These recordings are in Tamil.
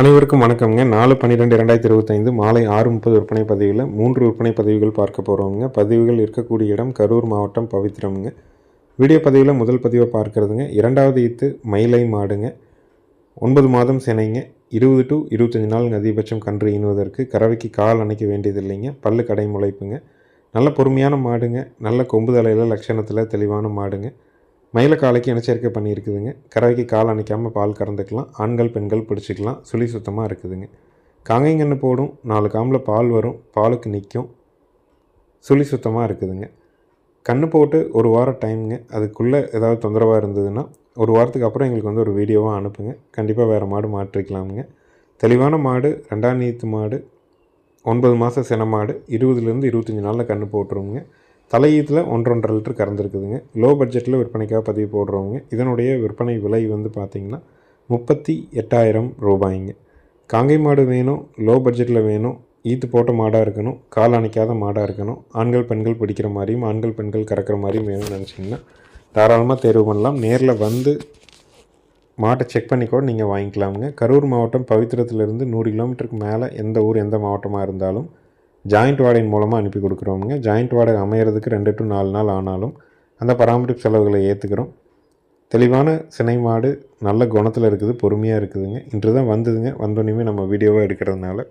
அனைவருக்கும் வணக்கம்ங்க. நாலு பன்னிரெண்டு ரெண்டாயிரத்தி இருபத்தைந்து மாலை ஆறு முப்பது விற்பனை பதிவில் மூன்று விற்பனை பதிவுகள் பார்க்க போகிறோங்க பதிவுகள் இருக்கக்கூடிய இடம் கரூர் மாவட்டம் பவித்திரம்ங்க வீடியோ பதிவில் முதல் பதிவை பார்க்கறதுங்க. இரண்டாவது ஈத்து மயிலை மாடுங்க. ஒன்பது மாதம் சினைங்க. இருபது டு இருபத்தஞ்சி நாள் அதிகபட்சம் கன்று ஈனுவதற்கு கறவைக்கு கால் அணைக்க வேண்டியது இல்லைங்க பல்லு கடை முளைப்புங்க. நல்ல பொறுமையான மாடுங்க. நல்ல கொம்பு தலையில் லட்சணத்தில் தெளிவான மாடுங்க. மயில காலைக்கு இனச்சேர்க்கை பண்ணியிருக்குதுங்க. கறவைக்கு கால் அணைக்காமல் பால் கறந்துக்கலாம். ஆண்கள் பெண்கள் பிடிச்சிக்கலாம். சுழி சுத்தமாக இருக்குதுங்க. காங்கைங்கன்று போடும். நாலு காம்பில் பால் வரும். பாலுக்கு நிற்கும். சுழி சுத்தமாக இருக்குதுங்க. கண்ணு போட்டு ஒரு வாரம் டைமுங்க. அதுக்குள்ளே ஏதாவது தொந்தரவாக இருந்ததுன்னா ஒரு வாரத்துக்கு அப்புறம் எங்களுக்கு வந்து ஒரு வீடியோவாக அனுப்புங்க. கண்டிப்பாக வேறு மாடு மாற்றிக்கலாமுங்க. தெளிவான மாடு ரெண்டாம் நீத்து மாடு ஒன்பது மாதம் சின மாடு இருபதுலேருந்து இருபத்தஞ்சி நாளில் கன்று போட்டுருவோங்க தலையீத்தில் ஒன்றொன்றரை லிட்டர் கறந்துருக்குதுங்க லோ பட்ஜெட்டில் விற்பனைக்காக பதிவு போடுறவங்க இதனுடைய விற்பனை விலை வந்து பார்த்திங்கன்னா முப்பத்தி எட்டாயிரம் ரூபாய்ங்க. காங்கை மாடு வேணும் லோ பட்ஜெட்டில் வேணும் ஈத்து போட்ட மாடாக இருக்கணும் கால் அணைக்காத மாடாக இருக்கணும் ஆண்கள் பெண்கள் பிடிக்கிற மாதிரியும் ஆண்கள் பெண்கள் கறக்கிற மாதிரியும் வேணும்னு நினச்சிங்கன்னா தாராளமாக தேர்வு பண்ணலாம். நேரில் வந்து மாட்டை செக் பண்ணி கூட நீங்கள் வாங்கிக்கலாமுங்க. கரூர் மாவட்டம் பவித்திரத்திலிருந்து நூறு கிலோமீட்டருக்கு மேலே எந்த ஊர் எந்த மாவட்டமாக இருந்தாலும் ஜாயிண்ட் வாடகையின் மூலமாக அனுப்பி கொடுக்குறோமுங்க. ஜாயிண்ட் வார்டு அமையிறதுக்கு ரெண்டு டு நாலு நாள் ஆனாலும் அந்த பராமரிப்பு செலவுகளை ஏற்றுக்கிறோம் தெளிவான சினை மாடு நல்ல குணத்தில் இருக்குது பொறுமையாக இருக்குதுங்க. இன்று தான் வந்ததுங்க. வந்தோடனே நம்ம வீடியோவாக எடுக்கிறதுனால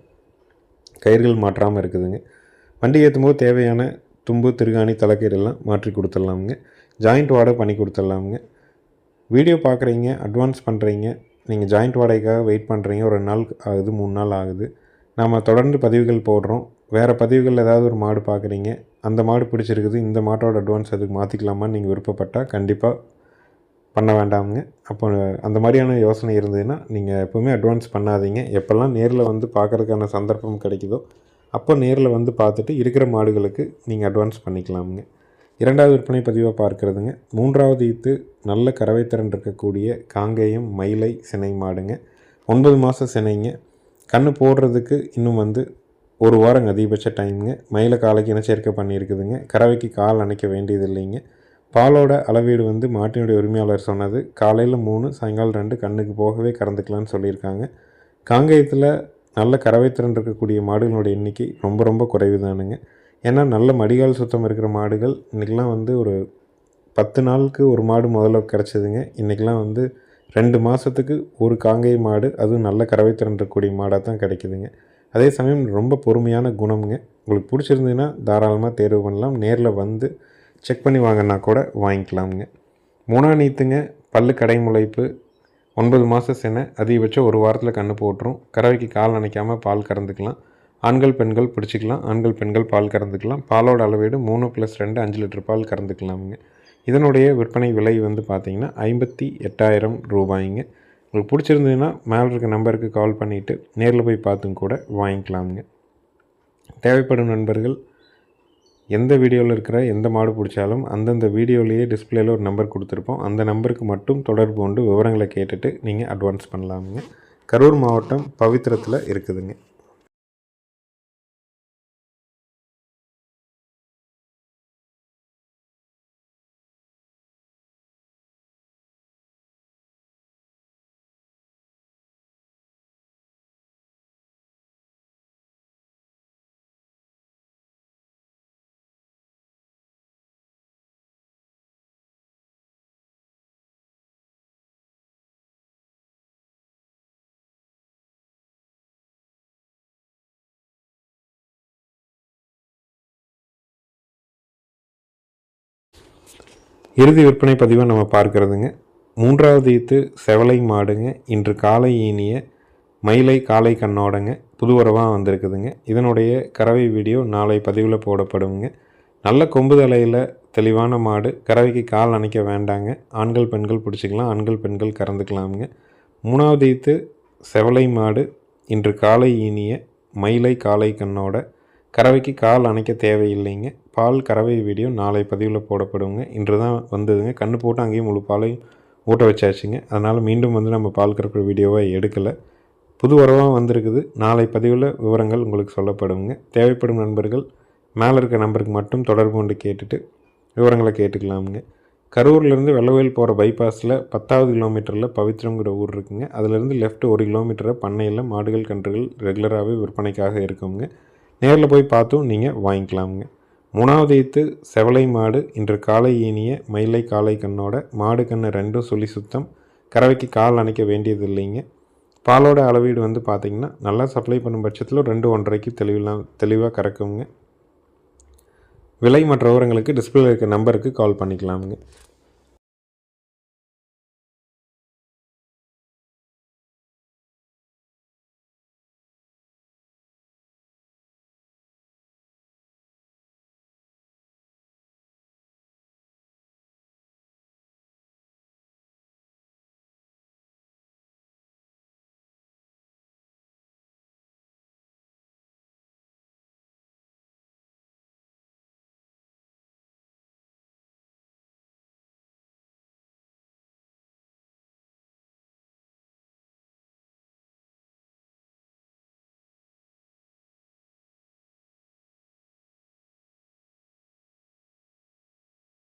கயிறுகள் மாற்றாமல் இருக்குதுங்க. வண்டி ஏற்றும் போது தேவையான தும்பு திருகாணி தலைக்கீரெல்லாம் மாற்றி கொடுத்துடலாமுங்க. ஜாயிண்ட் வாடகை பண்ணி கொடுத்துடலாமுங்க. வீடியோ பார்க்குறீங்க அட்வான்ஸ் பண்ணுறீங்க நீங்கள் ஜாயிண்ட் வாடகைக்காக வெயிட் பண்ணுறீங்க ஒரு ரெண்டு நாள் ஆகுது மூணு நாள் ஆகுது. நம்ம தொடர்ந்து பதிவுகள் போடுறோம். வேறு பதிவுகளில் ஏதாவது ஒரு மாடு பார்க்குறீங்க அந்த மாடு பிடிச்சிருக்குது இந்த மாட்டோட அட்வான்ஸ் அதுக்கு மாற்றிக்கலாமான்னு நீங்கள் விருப்பப்பட்டால் கண்டிப்பாக பண்ண வேண்டாமுங்க. அப்போ அந்த மாதிரியான யோசனை இருந்ததுன்னா நீங்கள் எப்போவுமே அட்வான்ஸ் பண்ணாதீங்க. எப்போல்லாம் நேரில் வந்து பார்க்குறதுக்கான சந்தர்ப்பம் கிடைக்குதோ அப்போ நேரில் வந்து பார்த்துட்டு இருக்கிற மாடுகளுக்கு நீங்கள் அட்வான்ஸ் பண்ணிக்கலாமுங்க. இரண்டாவது விற்பனை பதிவாக பார்க்குறதுங்க. மூன்றாவது ஈத்து நல்ல கறவைத்திறன் இருக்கக்கூடிய காங்கேயம் மயிலை சினை மாடுங்க. ஒன்பது மாதம் சினைங்க. கண்ணு போடுறதுக்கு இன்னும் வந்து ஒரு வாரம் அதிகபட்ச டைமுங்க. மயில காலைக்கு இனச்சேர்க்கை பண்ணியிருக்குதுங்க. கறவைக்கு கால் அணைக்க வேண்டியது இல்லைங்க பாலோட அளவீடு வந்து மாட்டினுடைய உரிமையாளர் சொன்னது காலையில் மூணு சாயங்காலம் ரெண்டு கண்ணுக்கு போகவே கறந்துக்கலாம்னு சொல்லியிருக்காங்க. காங்கேயத்தில் நல்ல கறவைத்திறன் இருக்கக்கூடிய மாடுகளோட எண்ணிக்கை ரொம்ப ரொம்ப குறைவு தானுங்க ஏன்னா நல்ல மடிகால் சுத்தம் இருக்கிற மாடுகள் இன்றைக்கெலாம் வந்து ஒரு பத்து நாளுக்கு ஒரு மாடு முதல்ல கிடச்சிதுங்க. இன்றைக்கெலாம் வந்து ரெண்டு மாதத்துக்கு ஒரு காங்கேய மாடு அதுவும் நல்ல கறவைத்திறன் இருக்கக்கூடிய மாடாக தான் கிடைக்குதுங்க. அதே சமயம் ரொம்ப பொறுமையான குணமுங்க. உங்களுக்கு பிடிச்சிருந்ததுன்னா தாராளமாக தேர்வு பண்ணலாம். நேரில் வந்து செக் பண்ணி வாங்கினா கூட வாங்கிக்கலாம்ங்க. மூணாம் நீத்துங்க பல்லு கடை முளைப்பு ஒன்பது மாத சென அதிகபட்சம் ஒரு வாரத்தில் கன்று போட்டுரும். கறவைக்கு கால் அணைக்காமல் பால் கறந்துக்கலாம். ஆண்கள் பெண்கள் பிடிச்சிக்கலாம். ஆண்கள் பெண்கள் பால் கறந்துக்கலாம். பாலோட அளவீடு மூணு ப்ளஸ் ரெண்டு அஞ்சு லிட்டர் பால் கறந்துக்கலாமுங்க. இதனுடைய விற்பனை விலை வந்து பார்த்திங்கன்னா ஐம்பத்தி எட்டாயிரம் ரூபாய்ங்க. உங்களுக்கு பிடிச்சிருந்ததுன்னா மேலே இருக்க நம்பருக்கு கால் பண்ணிவிட்டு நேரில் போய் பார்த்தும் கூட வாங்கிக்கலாமுங்க. தேவைப்படும் நண்பர்கள் எந்த வீடியோவில் இருக்கிற எந்த மாடு பிடிச்சாலும் அந்தந்த வீடியோலேயே டிஸ்பிளேயில் ஒரு நம்பர் கொடுத்துருப்போம். அந்த நம்பருக்கு மட்டும் தொடர்பு கொண்டு விவரங்களை கேட்டுட்டு நீங்கள் அட்வான்ஸ் பண்ணலாமுங்க. கரூர் மாவட்டம் பவித்திரத்தில் இருக்குதுங்க. இறுதி விற்பனை பதிவை நம்ம பார்க்குறதுங்க. மூன்றாவது ஈத்து செவலை மாடுங்க. இன்று காலை ஈனிய மயிலை காலை கண்ணோடங்க. புது உறவாக வந்திருக்குதுங்க. இதனுடைய கறவை வீடியோ நாளை பதிவில் போடப்படுங்க. நல்ல கொம்பு தலையில் தெளிவான மாடு. கறவைக்கு கால் அணைக்க வேண்டாங்க. ஆண்கள் பெண்கள் பிடிச்சிக்கலாம். ஆண்கள் பெண்கள் கறந்துக்கலாமுங்க. மூணாவது ஈத்து செவலை மாடு. இன்று காலை ஈனிய மயிலை காலை கண்ணோட கறவைக்கு கால் அணைக்க தேவையில்லைங்க. பால் கறவை வீடியோ நாளை பதிவில் போடப்படுங்க. இன்று தான் வந்ததுங்க. கண்ணு போட்டு அங்கேயும் முழு பாலையும் ஊட்ட வச்சாச்சுங்க. அதனால் மீண்டும் வந்து நம்ம பால் கறக்கிற வீடியோவை எடுக்கலை. புது உறவாக வந்திருக்குது. நாளை பதிவில் விவரங்கள் உங்களுக்கு சொல்லப்படுங்க. தேவைப்படும் நண்பர்கள் மேலே இருக்க நம்பருக்கு மட்டும் தொடர்பு கொண்டு கேட்டுட்டு விவரங்களை கேட்டுக்கலாமுங்க. கரூர்லேருந்து வெள்ளவேல் போகிற பைபாஸில் பத்தாவது கிலோமீட்டரில் பவித்ரங்கிற ஊர் இருக்குங்க. அதுலேருந்து லெஃப்ட் ஒரு கிலோமீட்டரை பண்ணையில் மாடுகள் கன்றுகள் ரெகுலராகவே விற்பனைக்காக இருக்குங்க. நேரில் போய் பார்த்தும் நீங்கள் வாங்கிக்கலாமுங்க. மூணாவது ஈத்து செவலை மாடு இன்று காலை ஈனிய மயிலை காளை கண்ணோட மாடு கண்ணு ரெண்டும் சொல்லி சுத்தம் கறவைக்கு கால் அணைக்க வேண்டியது இல்லைங்க பாலோட அளவீடு வந்து பார்த்திங்கன்னா நல்லா சப்ளை பண்ணும் பட்சத்தில் ரெண்டு ஒன்றரைக்கு தெளிவெல்லாம் தெளிவாக கறக்குங்க. விலை மற்ற விவரங்களுக்கு டிஸ்பிளே இருக்க நம்பருக்கு கால் பண்ணிக்கலாமுங்க.